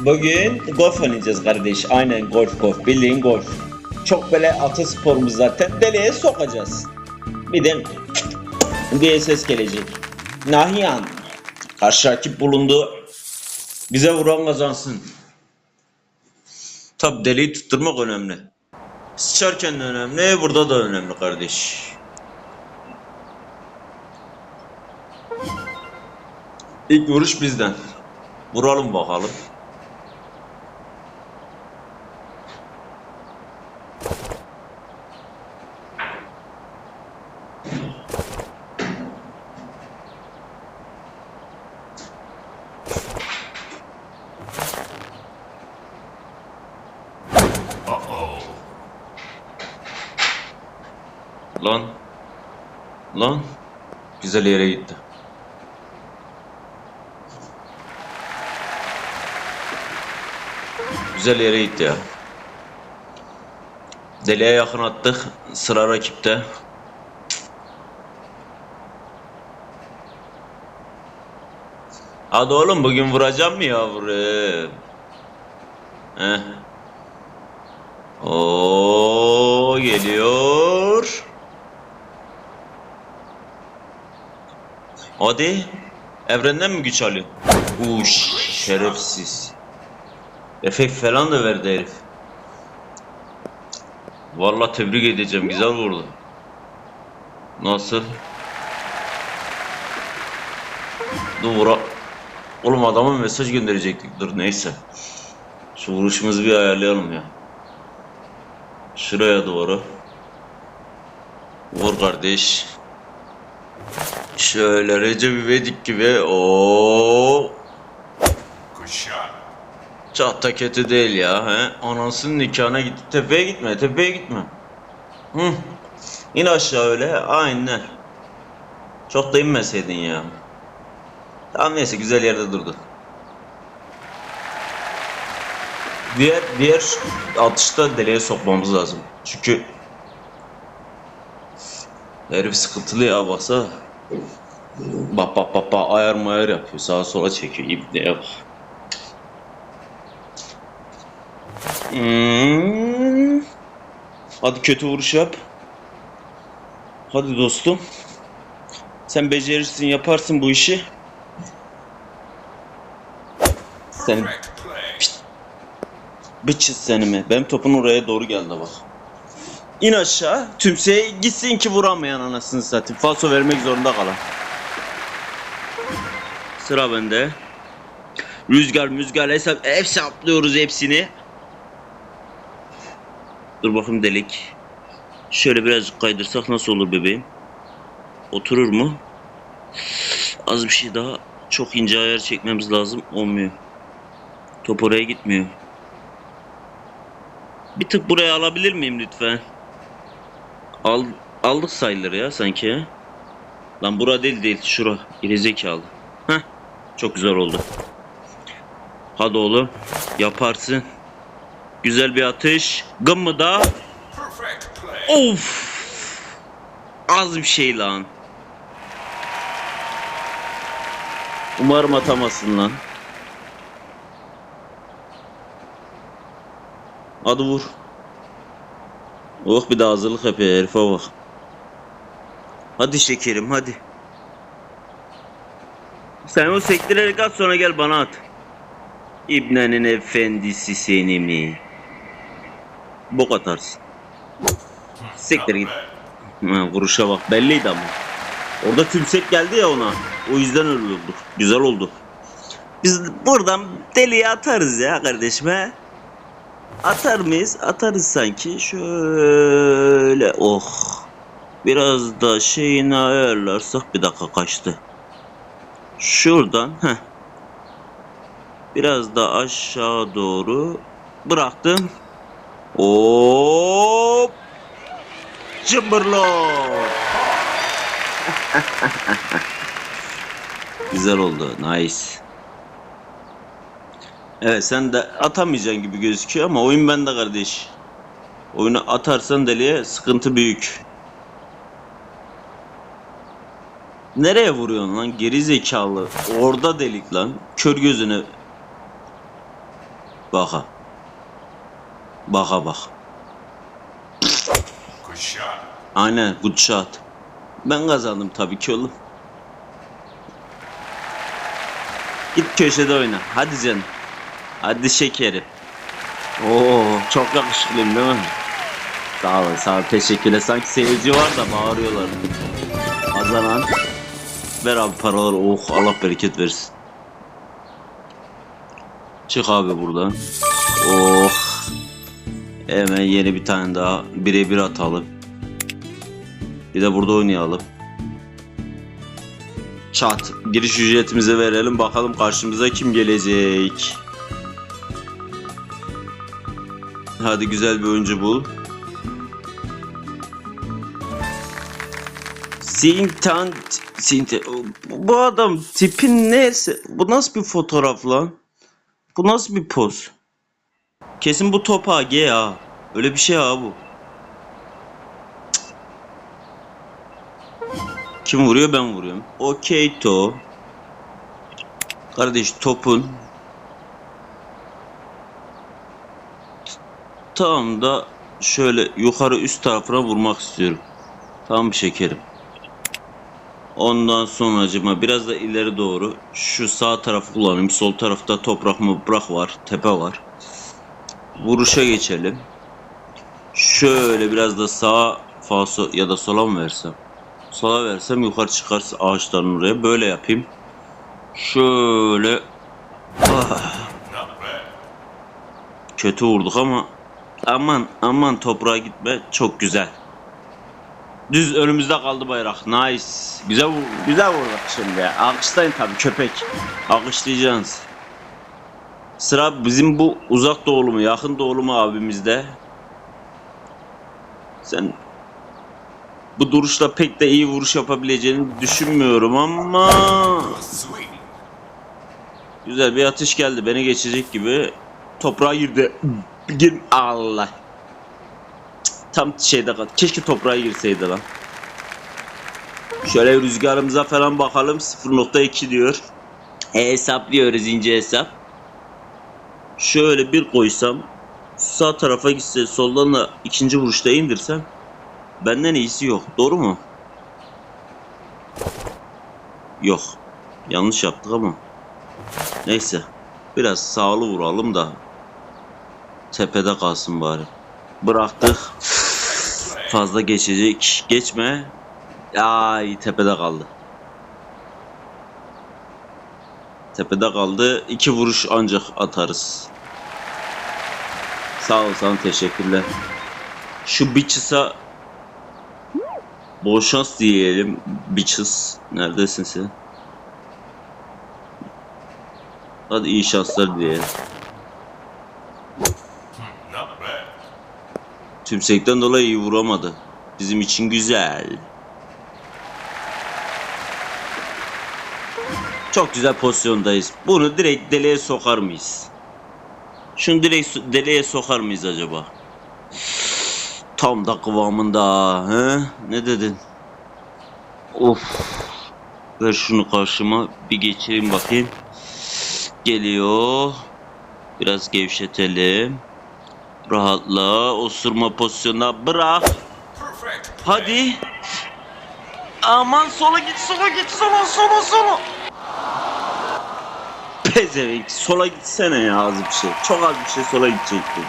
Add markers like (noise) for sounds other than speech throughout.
Bugün golf oynayacağız kardeş. Aynen golf golf. Bildiğin golf. Çok böyle atı sporumuz zaten. Deliğe sokacağız. Bir de bir ses gelecek. Nahyan. Karşı rakip bulundu. Bize vuran kazansın. Tabi deliği tutturmak önemli. Sıçarken de önemli, burada da önemli kardeş. İlk vuruş bizden. Vuralım bakalım. Lan. Lan. Güzel yere gitti. Güzel yere gitti ya. Deliğe yakın attık. Sıra rakipte. Hadi oğlum bugün vuracağım mı yavrum? Heh. Oo geliyor. Hadi. Evrenden mi güç alıyor? Uş şerefsiz. Efekt falan da verdi herif. Vallahi tebrik edeceğim. Güzel vurdu. Nasıl? Dur vura. Oğlum adama mesaj gönderecektik. Dur neyse. Şu vuruşumuzu bir ayarlayalım ya. Şuraya doğru. Vur kardeş. Şöyle Recep İvedik gibi. Çok da kötü değil ya. He? Anasının nikahına gitti. Tepeye gitme, tepeye gitme. Hı. İn aşağı öyle. Aynen. Çok da inmeseydin ya. Tamam neyse güzel yerde durdu. Diğer diğer atışta deliğe sokmamız lazım. Çünkü herif sıkıntılı ya baksa. Bak bak bak bak ayar mayar yapıyor. Sağa sola çekiyor. İbneye bak. Hmm. Hadi kötü vuruş yap. Hadi dostum. Sen becerirsin, yaparsın bu işi. Sen bıçız seni mi? Benim topun oraya doğru geldi bak. İn aşağı. Tümseye gitsin ki vuramayan anasını satayım. Falso vermek zorunda kalan. Sıra bende. Rüzgar müzgar hesap hesaplıyoruz hepsini. Dur bakayım delik. Şöyle birazcık kaydırsak nasıl olur bebeğim? Oturur mu? Az bir şey daha. Çok ince ayar çekmemiz lazım. Olmuyor. Top oraya gitmiyor. Bir tık buraya alabilir miyim lütfen? Al, aldık sayılır ya sanki. Lan bura değil değil şura. Gerizekalı. Heh. Çok güzel oldu. Hadi oğlum. Yaparsın. Güzel bir atış. Gımmı da. Of. Az bir şey lan. Umarım atamazsın lan. Hadi vur. Oh bir de hazırlık yapıyor herife bak. Hadi şekerim hadi. Sen o sektirerek at sonra gel bana at. İbnenin efendisi seni mi? Bok atarsın. Siktir git. Ha, vuruşa bak belliydi ama. Orada tümsek geldi ya ona. O yüzden oldu. Güzel oldu. Biz buradan deliye atarız ya kardeşim he. Atar mıyız? Atarız sanki. Şöyle oh. Biraz da şeyini ayarlarsak bir dakika kaçtı. Şuradan heh. Biraz da aşağı doğru bıraktım. Hop. Cımbırlo. (laughs) Güzel oldu. Nice. Evet sen de atamayacaksın gibi gözüküyor ama oyun bende kardeş. Oyunu atarsan deliye sıkıntı büyük. Nereye vuruyorsun lan geri zekalı? Orada delik lan. Kör gözüne. Baka. Baka bak. Shot. Aynen shot. Ben kazandım tabii ki oğlum. Git köşede oyna. Hadi canım. Hadi şekerim. Oo çok yakışıklıyım değil mi? Sağ olun sağ olun teşekkürler. Sanki seyirci var da bağırıyorlar. Kazanan. Ver abi paraları. Oh Allah bereket versin. Çık abi buradan. Oh. Hemen yeni bir tane daha birebir atalım. Bir de burada oynayalım. Çat. Giriş ücretimizi verelim. Bakalım karşımıza kim gelecek. Hadi güzel bir oyuncu bul. Sintan Sinte bu adam tipin neyse bu nasıl bir fotoğraf lan? Bu nasıl bir poz? Kesin bu top AG ya. Öyle bir şey ha bu. Kim vuruyor ben vuruyorum. Okey to. Kardeş topun. Tam da şöyle yukarı üst tarafına vurmak istiyorum. Tamam şekerim. Ondan sonracıma biraz da ileri doğru şu sağ tarafı kullanayım. Sol tarafta toprak moprak var. Tepe var. Vuruşa geçelim. Şöyle biraz da sağa falso ya da sola mı versem? Sola versem yukarı çıkarsa ağaçların oraya. Böyle yapayım. Şöyle. Ah, kötü vurduk ama aman aman toprağa gitme. Çok güzel. Düz önümüzde kaldı bayrak. Nice. Güzel vur- güzel vurduk şimdi. ya. Alkışlayın tabii köpek. Alkışlayacaksınız. Sıra bizim bu uzak doğulu mu yakın doğulu mu abimizde. Sen bu duruşla pek de iyi vuruş yapabileceğini düşünmüyorum ama güzel bir atış geldi beni geçecek gibi toprağa girdi gir Allah. Tam şeyde kal. Keşke toprağa girseydi lan. Şöyle rüzgarımıza falan bakalım. 0.2 diyor. E, hesaplıyoruz ince hesap. Şöyle bir koysam sağ tarafa gitse soldan da ikinci vuruşta indirsem benden iyisi yok. Doğru mu? Yok. Yanlış yaptık ama. Neyse. Biraz sağlı vuralım da tepede kalsın bari. Bıraktık. Fazla geçecek. Geçme. Ay tepede kaldı. Tepede kaldı. İki vuruş ancak atarız. Sağ ol sana teşekkürler. Şu Bitches'a bol şans diyelim. Bitches. Neredesin sen? Hadi iyi şanslar dileyelim. Tümsekten dolayı iyi vuramadı. Bizim için güzel. Çok güzel pozisyondayız. Bunu direkt deliğe sokar mıyız? Şunu direkt deliğe sokar mıyız acaba? Tam da kıvamında. He? Ne dedin? Of. Ver şunu karşıma. Bir geçireyim bakayım. Geliyor. Biraz gevşetelim. Rahatla. Osurma pozisyonuna bırak. Hadi. Aman sola git sola git sola sola sola. Pezevenk sola gitsene ya az bir şey. Çok az bir şey sola gidecekti.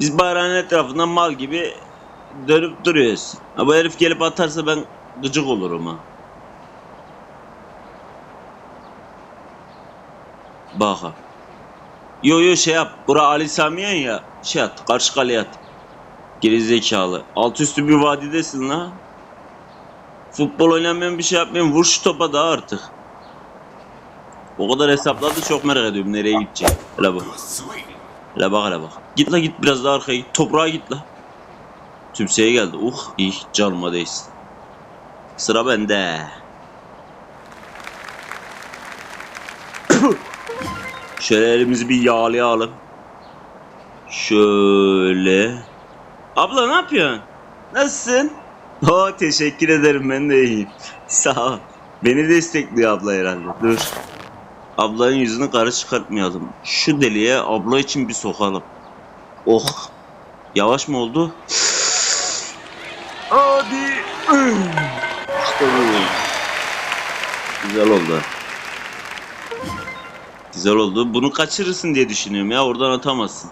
Biz bayrağın etrafından mal gibi dönüp duruyoruz. Bu herif gelip atarsa ben gıcık olurum ha. Bak ha. Yo yo şey yap. Bura Ali Samiyen ya. Şey at. Karşı kaleye at. Gerizekalı. Alt üstü bir vadidesin la. Futbol oynamayan bir şey yapmayan. Vur şu topa daha artık. O kadar hesapladı çok merak ediyorum nereye gidecek. Hele bak. Hele bak hele bak. Git la git biraz daha arkaya git. Toprağa git la. Tümseye geldi. Uh iyi canıma değsin. Sıra bende. Şöyle elimizi bir yağlayalım. Şöyle. Abla ne yapıyorsun? Nasılsın? (laughs) Oh teşekkür ederim ben de iyiyim. (laughs) Sağ ol. Beni destekliyor abla herhalde. Dur. Ablanın yüzünü karı çıkartmayalım. Şu deliğe abla için bir sokalım. Oh. Yavaş mı oldu? (sighs) Hadi. İşte bu. Güzel oldu. Güzel oldu. Bunu kaçırırsın diye düşünüyorum ya. Oradan atamazsın.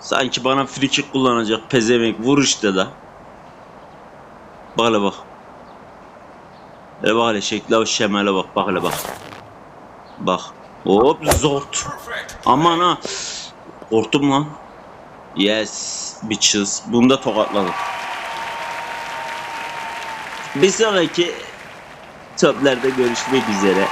Sanki bana free kick kullanacak pezevenk vur işte da. Bak hele bak. Hele bak hele şekle o şemale bak bak hele bak. Bak. Hop zort. Aman ha. Korktum lan. Yes bitches. Bunu da tokatladım. Bir sonraki toplarda görüşmek üzere.